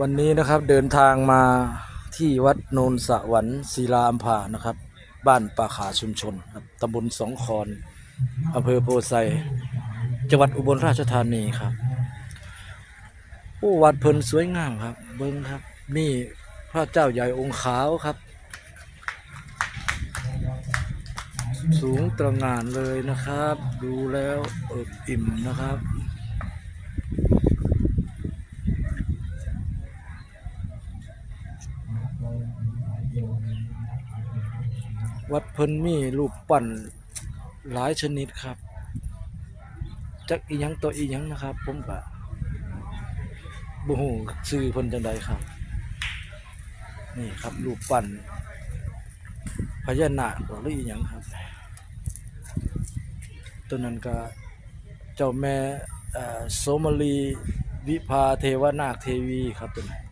วันนี้นะครับเดินทางมาที่วัดโนนสวรรค์ศิลาอัมพานะครับ บ้านป่าขาชุมชนครับตำบลสองคอนอำเภอโพไซจังหวัดอุบลราชธานีครับโอ้วัดเพลินสวยงามครับ เบิ้งครับ นี่พระเจ้าใหญ่องค์ขาวครับ สูงตระหง่านเลยนะครับ ดูแล้วเอิบอิ่มนะครับ วัดเพิ่นมีรูปปั้นหลายชนิดครับจักอีหยังตัวอีหยังนะครับ ผมก็บ่ฮู้ชื่อเพิ่นจังใดครับ นี่ครับรูปปั้นพญานาคหรืออีหยังครับ ตัวนั้นก็เจ้าแม่โสมลีวิภาเทวนาคเทวีครับตัวนั้น